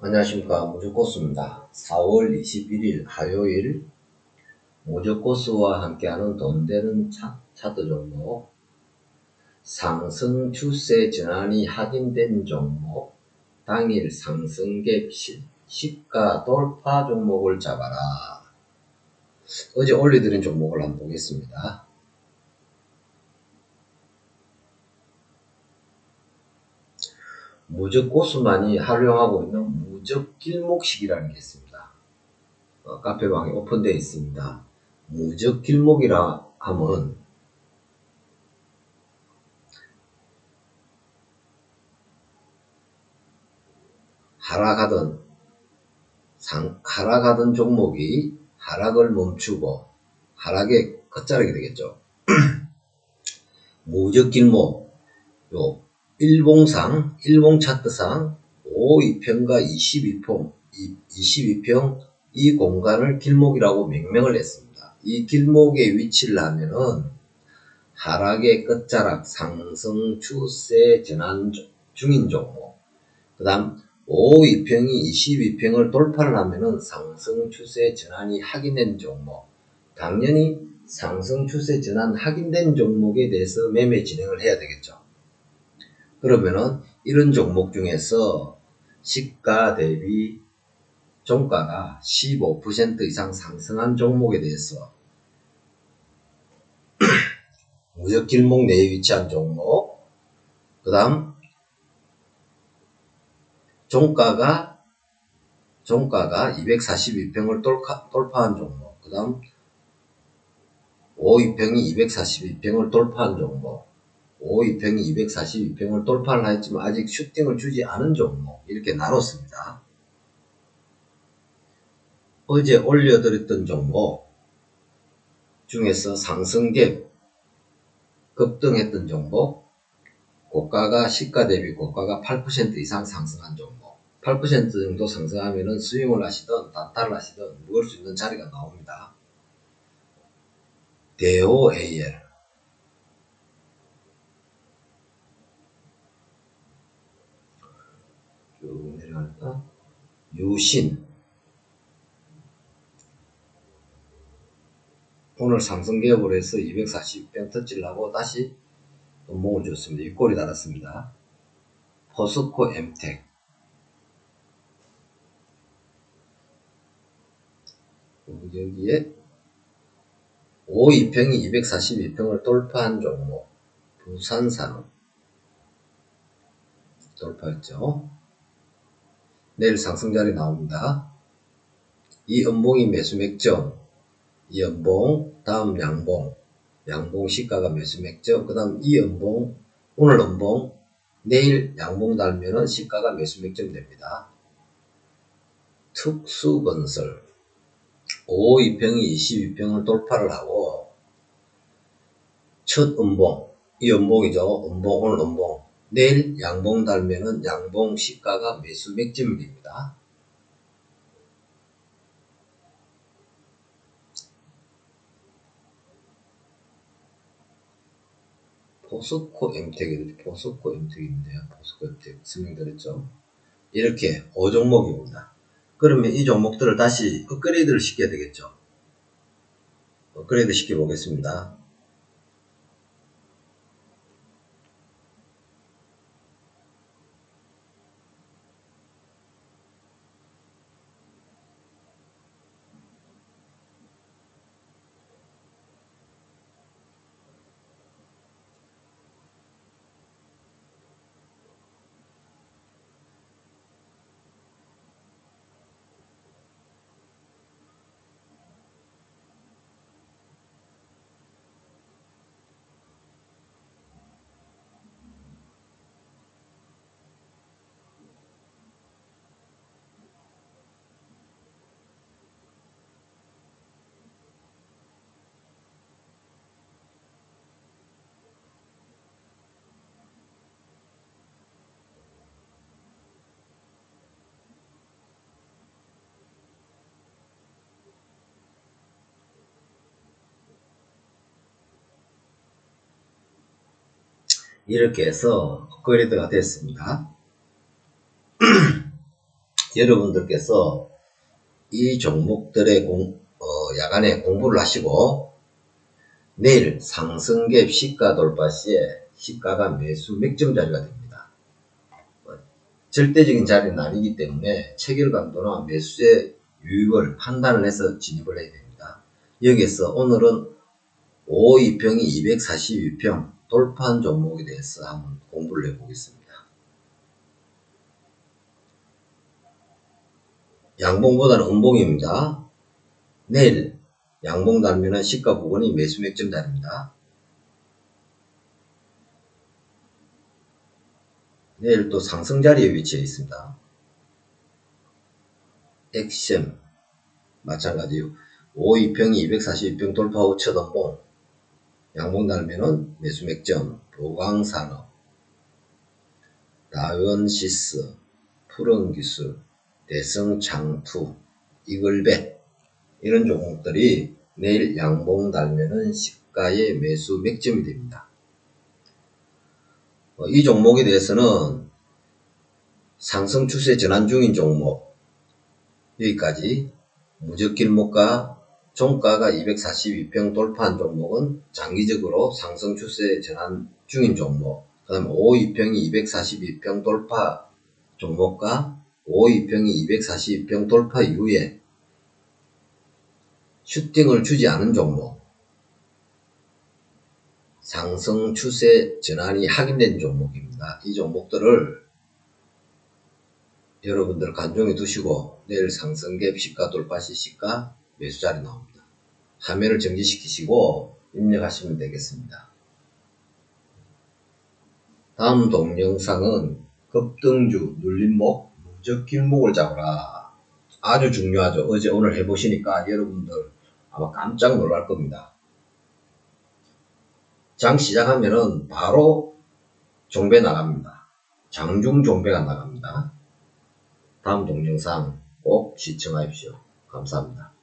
안녕하십니까 무조코스입니다. 4월 21일 화요일 무조코스와 함께하는 돈 되는 차, 차트 종목 상승 추세 전환이 확인된 종목 당일 상승갭 시, 시가 돌파 종목을 잡아라. 어제 올려드린 종목을 한번 보겠습니다. 무적 고수만이 활용하고 있는 무적 길목식이라는 게 있습니다. 어, 카페방에 오픈되어 있습니다. 무적 길목이라 하면 하락하던 상, 하락하던 종목이 하락을 멈추고 하락의 끝자락이 되겠죠. 무적 길목 요 일봉상, 일봉 차트상 5, 2평과 22평, 22평 이 공간을 길목이라고 명명을 했습니다. 이 길목에 위치를 하면은 하락의 끝자락, 상승 추세 전환 중인 종목. 그 다음 5, 2평이 22평을 돌파를 하면은 상승 추세 전환이 확인된 종목. 당연히 상승 추세 전환 확인된 종목에 대해서 매매 진행을 해야 되겠죠. 그러면은 이런 종목 중에서 시가 대비 종가가 15% 이상 상승한 종목에 대해서 무적 길목 내에 위치한 종목 그 다음 종가가 종가가 242평을 돌파, 돌파한 종목 그 다음 5, 2평이 242평을 돌파한 종목 5, 2평이 242평을 돌파를 하였지만 아직 슈팅을 주지 않은 종목 이렇게 나눴습니다. 어제 올려드렸던 종목 중에서 상승갭 급등했던 종목 고가가 시가 대비 고가가 8% 이상 상승한 종목 8% 정도 상승하면은 스윙을 하시든 단타를 하시든 먹을 수 있는 자리가 나옵니다. 대호 AL 쭉 내려갈까? 유신 오늘 상승 개업을 해서 240평 터치려고 다시 연봉을 줬습니다. 입꼬리 달았습니다. 포스코 엠텍 여기에 5, 2평이 242평을 돌파한 종목 부산산업 돌파했죠. 내일 상승자리 나옵니다. 이 연봉이 매수 맥점, 이 연봉, 다음 양봉, 양봉 시가가 매수 맥점, 그 다음 이 연봉, 오늘 연봉, 내일 양봉 달면은 시가가 매수 맥점 됩니다. 특수건설, 5, 2평이 22평을 돌파를 하고, 첫 연봉, 이 연봉이죠. 연봉, 오늘 연봉, 내일 양봉 달면은 양봉 시가가 매수 맥점이 됩니다. 포스코 엠텍이 포스코 엠텍인데요. 포스코 엠텍 설명드렸죠. 이렇게 5종목입니다. 그러면 이 종목들을 다시 업그레이드를 시켜야 되겠죠. 업그레이드 시켜 보겠습니다. 이렇게 해서 업그레이드가 됐습니다. 여러분들께서 이 종목들의 공, 어, 야간에 공부를 하시고 내일 상승갭 시가 돌파 시에 시가가 매수 맥점 자리가 됩니다. 어, 절대적인 자리는 아니기 때문에 체결감도나 매수의 유익을 판단을 해서 진입을 해야 됩니다. 여기에서 오늘은 5이평이 242평 돌파한 종목에 대해서 한번 공부를 해보겠습니다. 양봉보다는 음봉입니다. 내일 양봉 달면은 시가 부근이 매수 맥점 자리입니다. 내일 또 상승 자리에 위치해 있습니다. 액션 마찬가지요. 5이평이 242평 돌파 후첫 음봉 양봉 달면은 매수 맥점 보강산업 다원시스 푸른기술 대성장투 이글벳 이런 종목들이 내일 양봉 달면은 시가의 매수 맥점이 됩니다. 어, 이 종목에 대해서는 상승 추세 전환 중인 종목 여기까지 무적길목과 종가가 242평 돌파한 종목은 장기적으로 상승 추세 전환 중인 종목 그 다음 5이평이 242평 돌파 종목과 5이평이 242평 돌파 이후에 슈팅을 주지 않은 종목 상승 추세 전환이 확인된 종목입니다. 이 종목들을 여러분들 간종해 두시고 내일 상승갭 시가 돌파 시 시가 매수 자리 나옵니다. 화면을 정지시키시고 입력하시면 되겠습니다. 다음 동영상은 급등주 눌림목 무적 길목을 잡으라 아주 중요하죠. 어제 오늘 해보시니까 여러분들 아마 깜짝 놀랄 겁니다. 장 시작하면은 바로 종배 나갑니다. 장중 종배가 나갑니다. 다음 동영상 꼭 시청하십시오. 감사합니다.